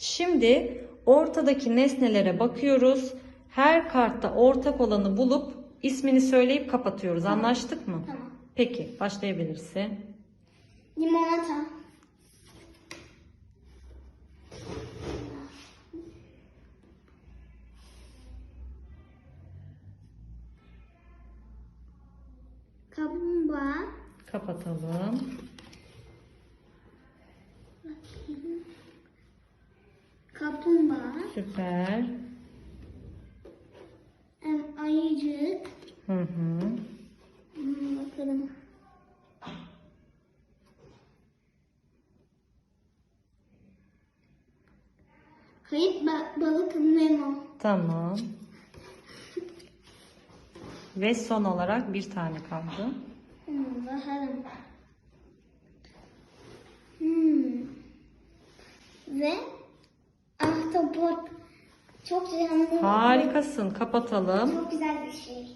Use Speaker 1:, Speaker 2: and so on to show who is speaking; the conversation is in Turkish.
Speaker 1: Şimdi ortadaki nesnelere bakıyoruz. Her kartta ortak olanı bulup ismini söyleyip kapatıyoruz. Anlaştık mı?
Speaker 2: Tamam.
Speaker 1: Peki başlayabilirsin.
Speaker 2: Limonata. Kaplumbağa.
Speaker 1: Kapatalım.
Speaker 2: Kaplumbağa.
Speaker 1: Süper.
Speaker 2: Em, Ayıcık.
Speaker 1: Hı hı.
Speaker 2: Hmm, bakalım. Kayıp ba- balık Nemo.
Speaker 1: Tamam. Ve son olarak bir tane kaldı.
Speaker 2: Hmm, bakalım. Hmm. Ve ahtapot. Çok canlı.
Speaker 1: Harikasın. Kapatalım.
Speaker 2: Çok güzel bir şey.